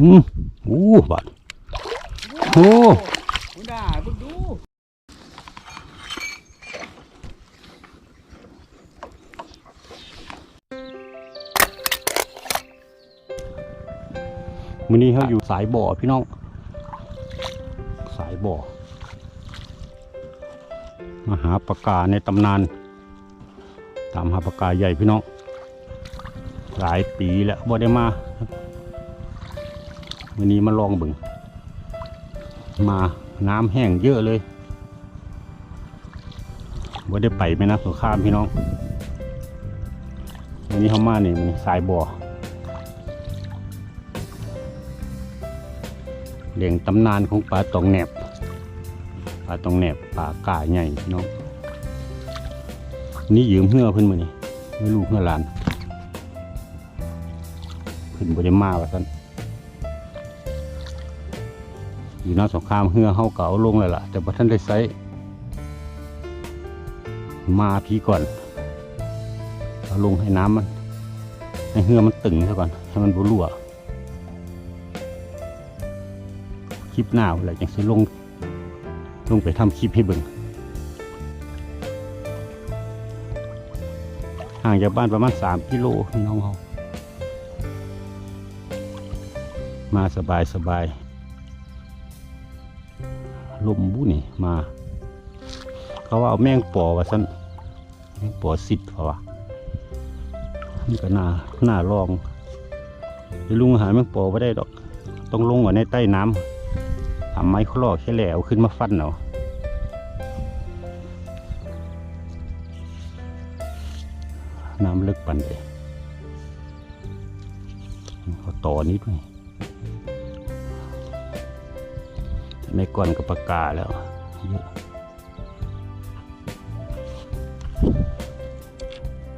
อืมโอ้บาดโอ้คุณด่าบึกดูมื้อนี้เขาอยู่สายบ่อพี่น้อง สายบ่อมาหาปลากาในตำนาน ตามหาปลากาใหญ่พี่น้อง หลายปีแล้วบ่ได้มา มื้อนี้มาลองบึงมาน้ำแห้งเยอะเลยบ่าได้ไปแม่น้ำสงครามพี่น้องวันนี้เขามาเนี่ยมันสายบ่อเลี้ยงตำนานของปลาตองแหนบปลาตองแหนบปลากาใหญ่พี่น้องนี่ยืมเหื่อเพิ่นมานี่ไม่รู้เหื่อหลานเพิ่นบ่ได้มาว่าซั่น อยู่หน้าสงครามเหือเฮาเก็เอาลงแล้วล่ะ แต่บ่ทันได้ใช้มาพีก่อนเอาลงให้น้ำมันให้เหือมันตึงซะก่อน ให้มันบ่รั่วคลิปหน้าอะไรจังสิลง ลงไปทำคลิปให้เบิ่งห่างจากบ้านประมาณสามกิโลน้องเขามาสบายสบาย ลมบุนี่มา เขาว่าเอาแมงปอว่าสันแมงปอสิบเขาว่านี่ก็น่าน่าลองลุงหาแมงปอไม่ได้ดอก ต้องลงไว้ในใต้น้ำทำไม้คลอกแค่แหลวขึ้นมาฟันเอาน้ำลึกปันเลยเขาต่อนิดหน่อย ไม่ก่อนกับปากกาแล้วเยอะ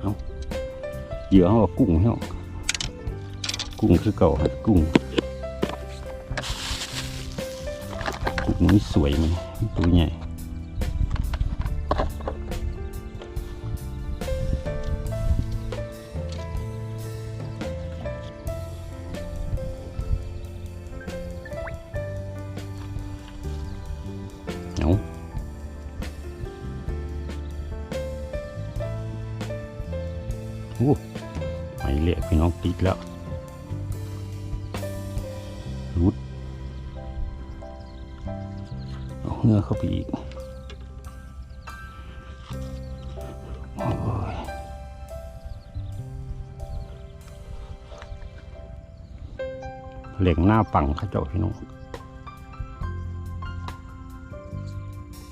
เอาเหยื่อเขาว่ากุ้งเนาะกุ้งคือเก่ากุ้งกุ้งมันสวยมันตัวใหญ่ เหล่งหน้าปังข้าเจ้าพี่น้อง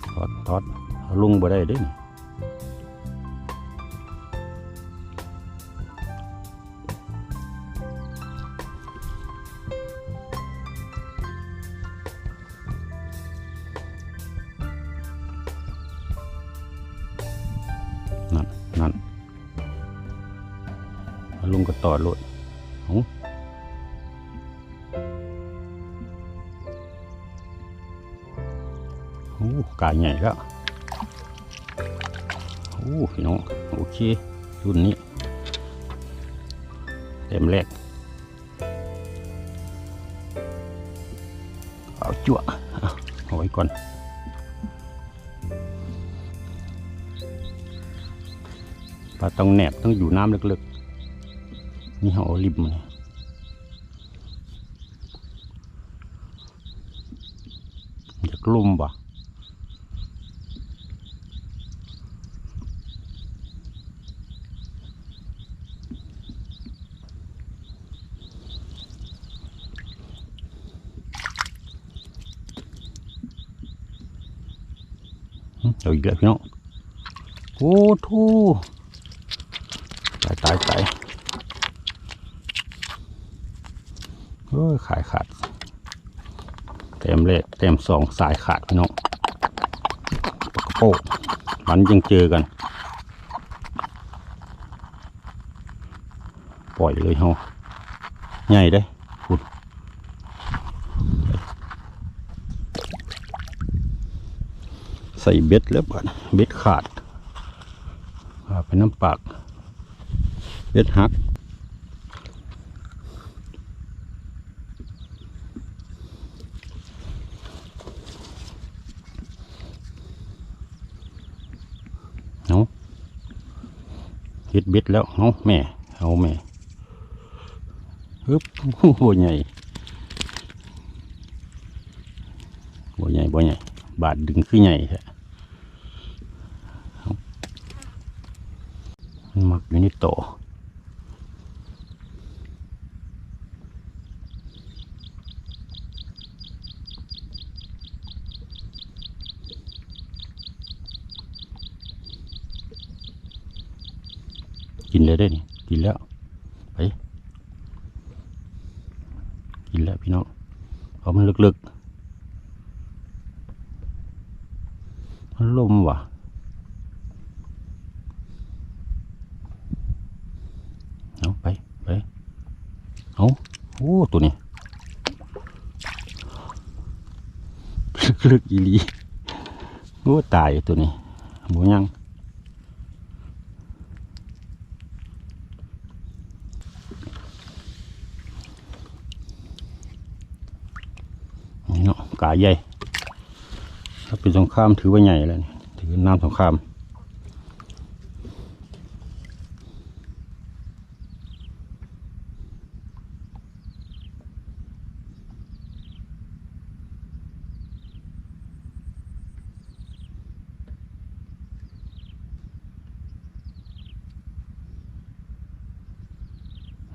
ทอดทอดลุงบ่ได้ด้วย ใหญ่แล้วโอ้พี่น้องโอเครุ่นนี้เต็มแรกเอาจั่วเอาไว้ก่อนปลาต้องแหนบต้องอยู่น้ำลึกๆ นี่เขาริมเนี่ยอยากลุ่มบ่ หึเอาอีกแล้วพี่น้องโอ้ทูตายตายตายเฮ้ยขายขาด เต็มเลขเต็มสองสายขาดพี่น้องปากกระโปกมันยังเจอกัน ปล่อยเลยเฮาใหญ่ได้ ใส่เบ็ดแล้วบ่นเบ็ดขาดเป็นน้ำปาก เบ็ดหักเอาเฮ็ดเบ็ดแล้วเอาแม่ เอาแม่ฮึบบัวใหญ่บัวใหญ่บัวใหญ่ บาดดึงขึ้นใหญ่ครับ อยู่ในโตกินเลยได้นี่กินแล้วไปกินแล้วพี่น้องเพราะมันลึกๆมันลมว่ะ เอาไป ไป เอาโอ้ตัวนี้ลึกๆอีลีโอ้ตายตัวนี้หมูยังเนาะกาใหญ่ ถ้าเป็นสงครามถือว่าใหญ่แล้วถือน้ำสงคราม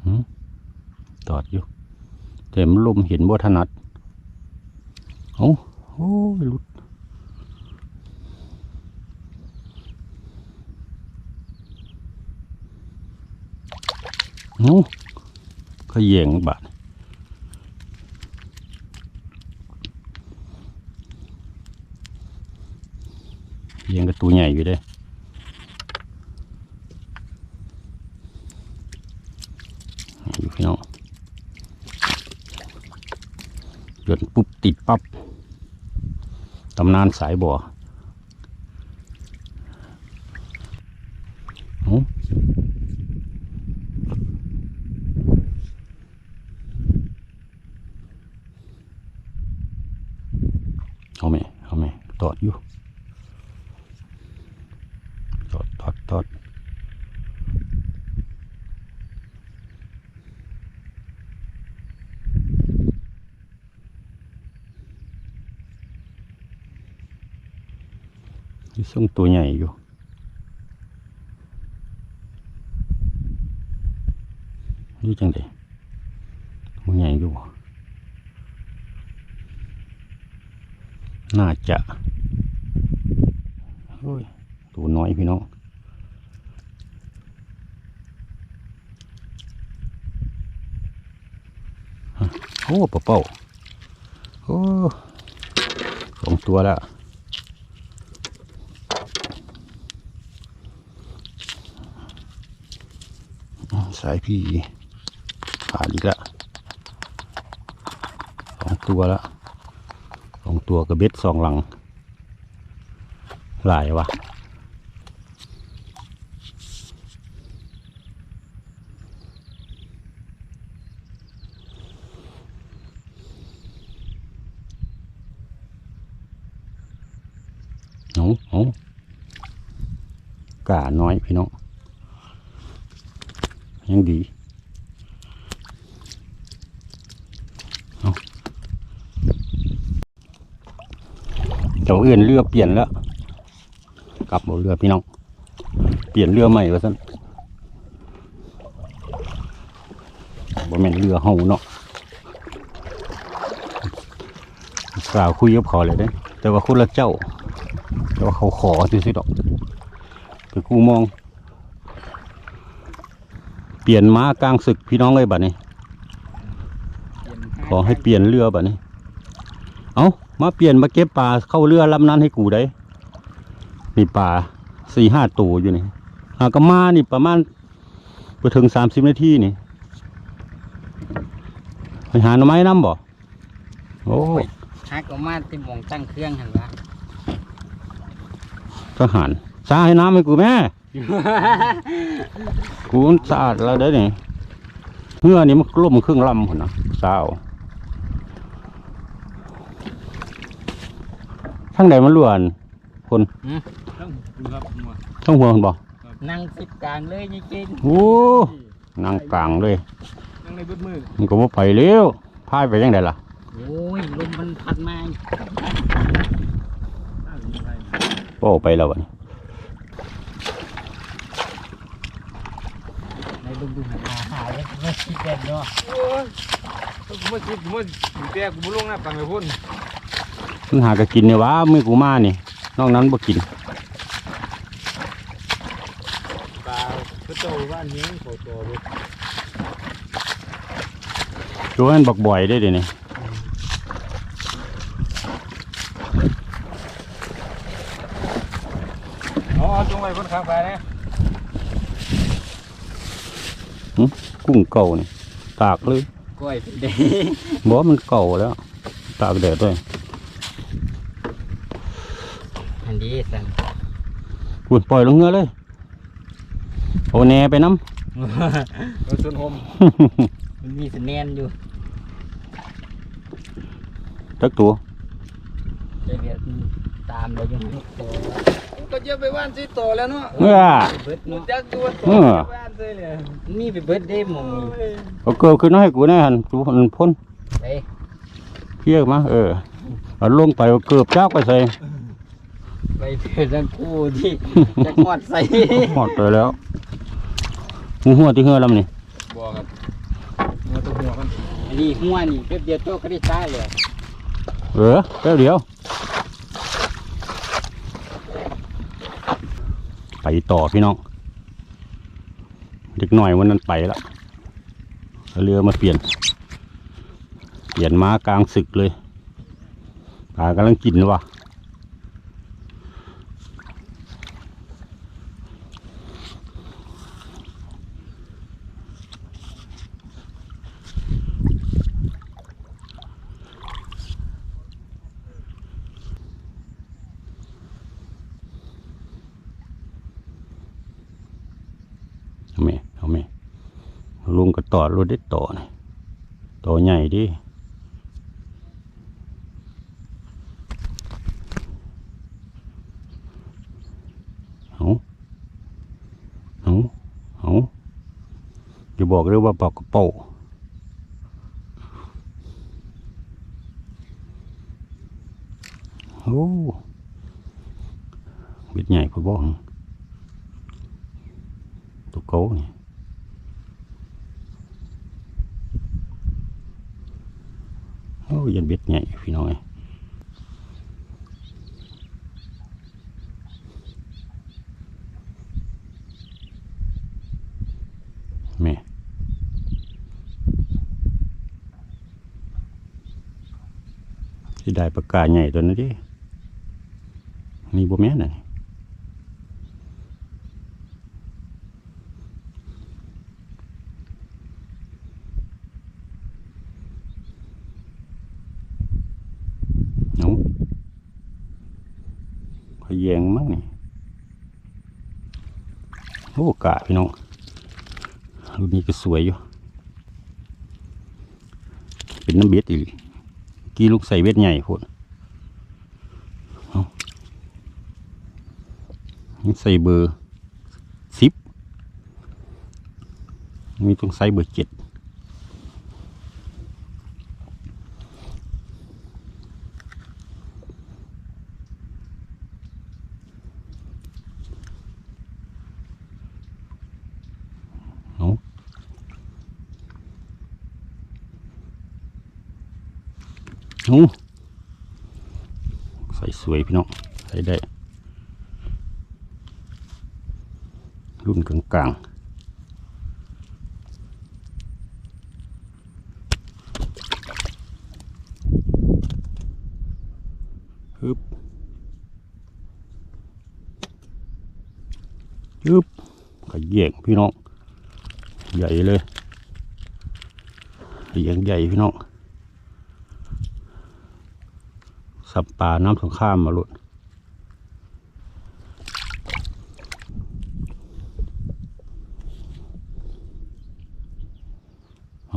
หืมต อดอยู่แต่มันลมเห็นบ่ถนัดเอาโอ้ยลุดเอาก็แยงบาดแยงกับตัวใหญ่อยู่เด้อยู่พี่น้องเดิน ปุ๊บติดปั๊บตำนานสายบัวเอาเอาไหมเอาไหมตอดอยู่ตอดตอดตอด ที่ส่งตัวใหญ่อยู่ นี่จังเดมันใหญ่อยู่ น่าจะโอ้ยตัวน้อยพี่น้องโอ้ปะเป้าโอ้สองตัวแล้ว สายพี่ขาดอีกแล้วสองตัวแล้วสองตัวกับเบ็ดสองหลัง หลายวะเอาเอากาน้อยพี่น้อง ยังดีเอาเจ้าเอื่นเรือเปลี่ยนแล้ว กลับเอาเรือพี่น้อง เปลี่ยนเรือใหม่วะสันบ่แม่นเรือเฮาเนาะสาวคุยกับเขาเลยเด้แต่ว่าคนละเจ้า แต่ว่าเขาขอซื้อๆดอกแต่กูมอง เปลี่ยนม้ากลางศึกพี่น้องเลยบัดนี้ ขอให้เปลี่ยนเรือบัดนี้ เอามาเปลี่ยนมาเก็บปลาเข้าเรือลำนั้นให้กูได้นี่ปลาสี่ห้าตัวอยู่นี่หากมานี่ประมาณไปถึงสามสิบนาทีนี่ไปหาหน่อไม้น้ำบ่โอ้ยฮักออกมาที่หมองตั้งเครื่องหันละทหารสาให้น้ำให้กูแม่ กูมันสะอาดแล้วเด้อนี่เมื่อนี่มันกล่มครึ่งลำคนนะสาวทั้งใดมันล้วนคนต้องดูครับหมดทั้งหัวคนบ่ครับนั่งสิบกลางเลยนี่กินโอ้นั่งกลางเลยนั่งในเบิดมือมันก็บ่ไปเร็วพายไปยังไงล่ะโอ้ยลมมันพัดมานั่งอยู่ไทยโอ้ไปแล้ววะนี่ ในลมดูหาหาเลยไม่คิดเด่นเนาะโอ้ยกูมาคิดกูมาถึงแต่กูบ่ลงน้ำปังไปพุ่นมันหากะกินเนี่ยวะมือกูมานี่นอกนั้นบ่กินปลาก็โตบ้านี้โตโตเลยตัวนั้นบักบ่อยได้เดี๋ยวนี้อ๋อจงไว้บนข้างไปนะ กุ้งเก่านี่ตากเลยกล้วยเป็นเด้บอกว่ามันเก่าแล้ว ตากแดดด้วยอันนี้สันคุณปล่อยลงเงือเลยโอาแหนไปน้เออส่วนโฮมำมันมีสแนนอยู่จักตัวเดี๋ยวเดี๋ยวตามเราอยู่ตัว ก็จะไปบ้านสิโตแล้วเนาะเมื่อเบิดกูเนาะจักตัวโตเออบ้านเลยเลยนี่ไปเบิดได้หมองนี่เอาเกลือขึ้นมาให้กูแน่หันกูมันพ่นไปเพียกมาเออเอาลงไปเอาเกือบจากไปใส่ ไปเพื่อนทั้งคู่ที่จะกอดใส่หมดไปแล้วมึงหัวที่เหือแล้วมันนี่บอกครับมาตัวหัวกันอันนี้หัวนี่แป๊บเดียวโตก็ได้ตายเลยเออแป๊บเดียว ไปต่อพี่น้องเด็กหน่อยวันนั้นไปแล้วเอาเรือมาเปลี่ยน เปลี่ยนม้ากลางศึกเลยปลากำลังกินวะเอาไหมเอาไหมลุงก็ ต่อรถได้ต่อนะต่อใหญ่ดิเอาเอาเอาอย่าบอกเลยว่าปากกระเป๋าโอ้บ็ดใหญ่พอบ้องตัวโก้เนี่ย โอ้ยันเบ็ดใหญ่พี่น้องเอ้ยแม่สิได้ปากกาใหญ่ตัวนั้นดิมีบ่แม่นน่ะ เอา ขยงมั้งนี่โอ้กะพี่น้องรุ่นนี้ก็สวยอยู่ เป็นน้ำเบ็ดอีกกี่ลูกใส่เบ็ดใหญ่พุ่นเอาใส่เบอร์สิบมีต้องใส่เบอร์เจ็ด เอา เอาใส่สวยพี่น้องใส่ได้ รุ่นกลางกลางๆฮึบฮึบขยงพี่น้อง ใหญ่เลยเลียงใหญ่พี่น้อง สับปลาน้ำสงข้ามมาลุดเอ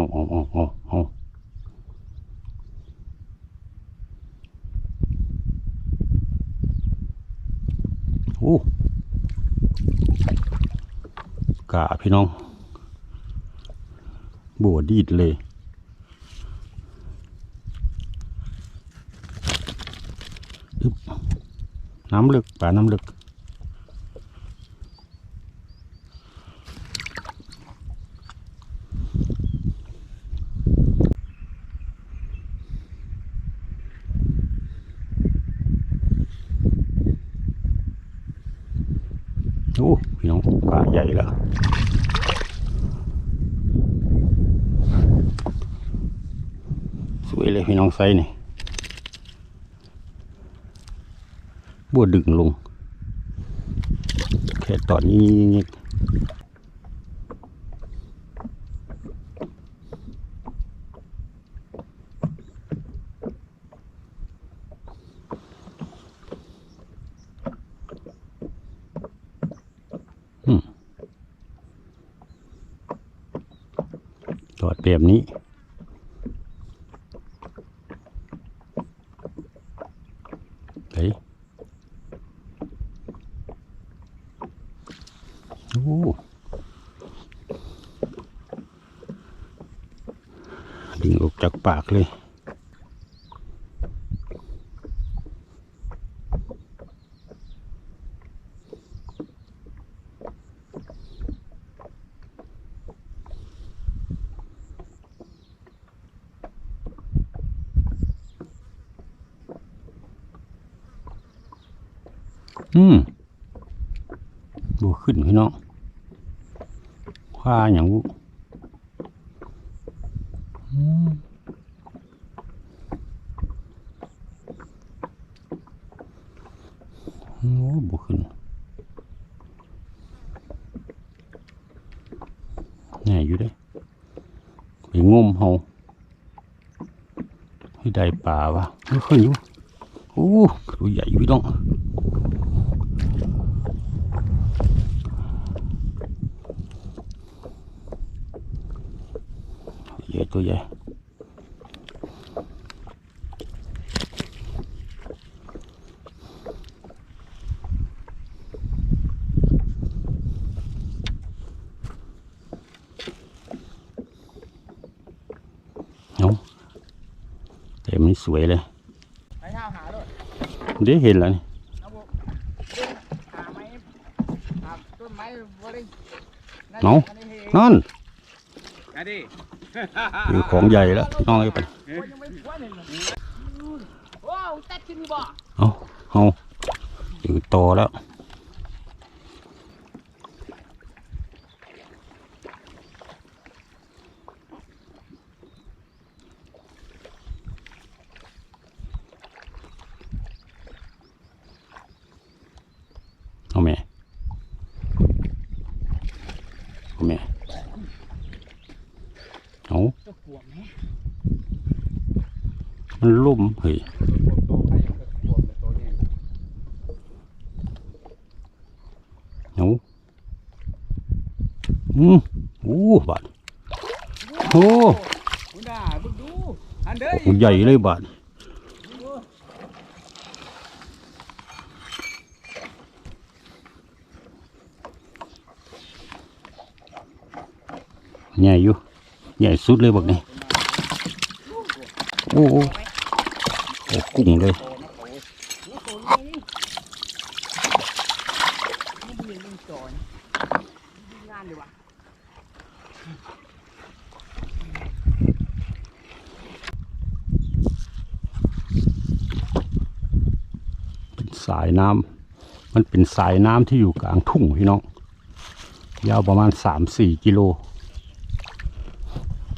าเอาเอาเอา โอ้ กาพี่น้องบัวดีดเลยน้ำลึกป่าน้ำลึกโอ้ พี่น้องปลาใหญ่แล้วสวยเลยพี่น้องไซส์นี่บัวดึงลงแค่ตอนนี้ตอด แบบนี้ เฮ้ยโอ้ดึงออกจากปากเลย อืมดูขึ้นพี่น้อง ว่าอย่างวุอืมโอ้บุขึ้นแน่อยู่เด้ไป งมเฮาให้ได้ปลาวะไม่ค่อยอยู่โอ้ตัวใหญ่พี่น้องใหญ่ตัวใหญ่ เอาแต่มันสวยเลยไปเท้าหาด้วยเดี๋ยวเห็นแล้วนี่เอาบุหาไม้หาต้นไม้บ่ได้เนาอันนี้เองนั่นอันนี้คือของใหญ่แล้วน้องไอ้ไปยังไม่พ้นเลยว้าวตัดขึ้นบ่เอาเอาอยู่โตแล้ว เอาแม่เอาแม่เอา ตัวปวดไหม มันลุ่มเฮ้ยเอาอืมโอ้บาดโอ้คุณด่าบึกดูอันเด้ยโหใหญ่เลยบาดใหญ่อยู่ใหญ่สุดเลยบักนี่โอ้โอ้โอ้ กุ้งเลยเรียนเรื่องจอยงานดีว่ะเป็นสายน้ำมันเป็นสายน้ำที่อยู่กลางทุ่งพี่น้อง ยาวประมาณสามสี่กิโล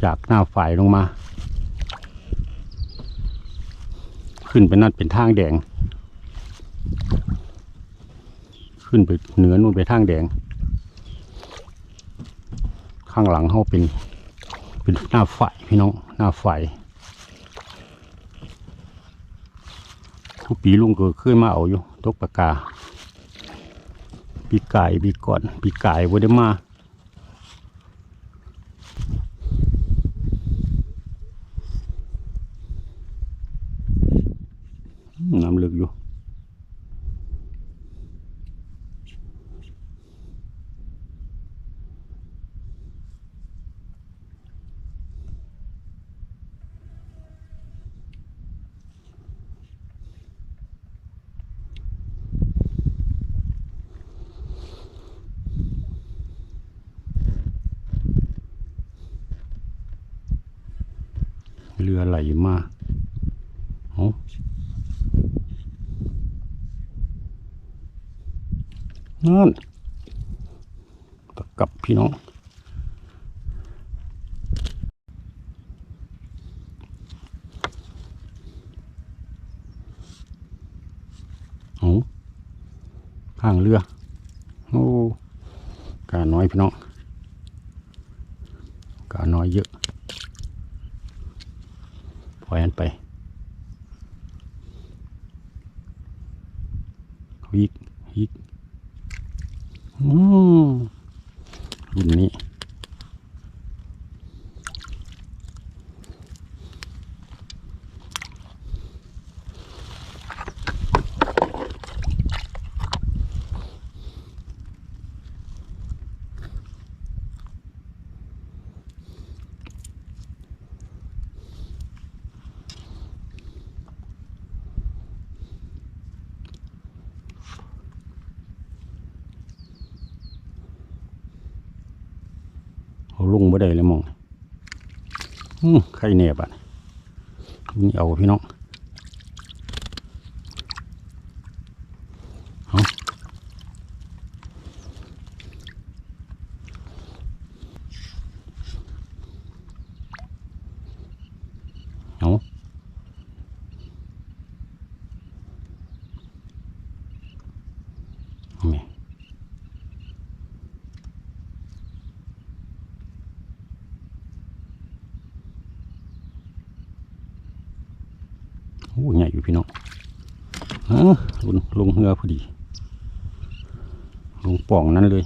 จากหน้าฝ่ายลงมา ขึ้นไปนั่นเป็นทางแดง ขึ้นไปเหนือนู่นไปทางแดง ข้างหลังเขาเป็นเป็นหน้าฝ่ายพี่น้องหน้าฝ่ายทุกปีลุงก็ขึ้นมาเอาอยู่ตกปากกาปีกายปีก่อนปีกายบ่ได้มาึกอยู่เรือไหลมา นั่นตะกลับพี่น้องเอาข้างเรือโอ้กาน้อยพี่น้องกาน้อยเยอะปล่อยมันไปฮิกฮิก อืมรุ่นนี้เอ ลุงบ่ได้เลยมองอืมไข่แหนบอะนี่เอาพี่น้อง เอาเอาเอาแม่ โอ้ใหญ่อยู่พี่น้องฮะลงลงเรือพอดี ลงป่องนั้นเลย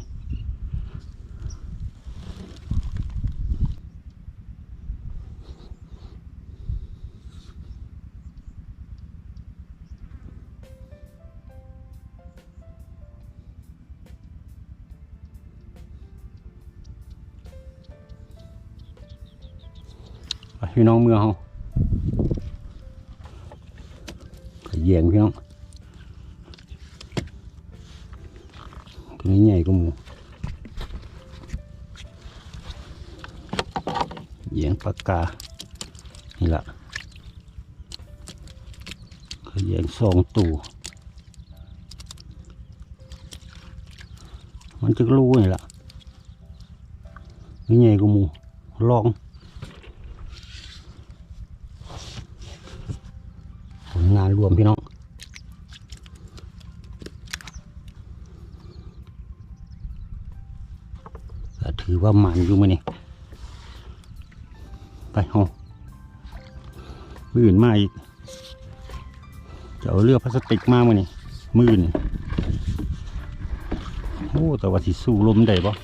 พี่น้องเมืองเขา ยงพี่น้องตัวนี้ใหญ่กว่าหมูเหยียงปากกา นี่ละขยงสองตูมันจะรู้นี่ละนี่ใหญ่กว่าหมูลอง ผลงารวมพี่น้องถือว่าหมันอยู่มือนี่ไปห้องมื่นมาอีกจะเอาเรือพลาสติกมามือนี่มื่นโอ้แต่ว่าสิสู้ลมได้ปะ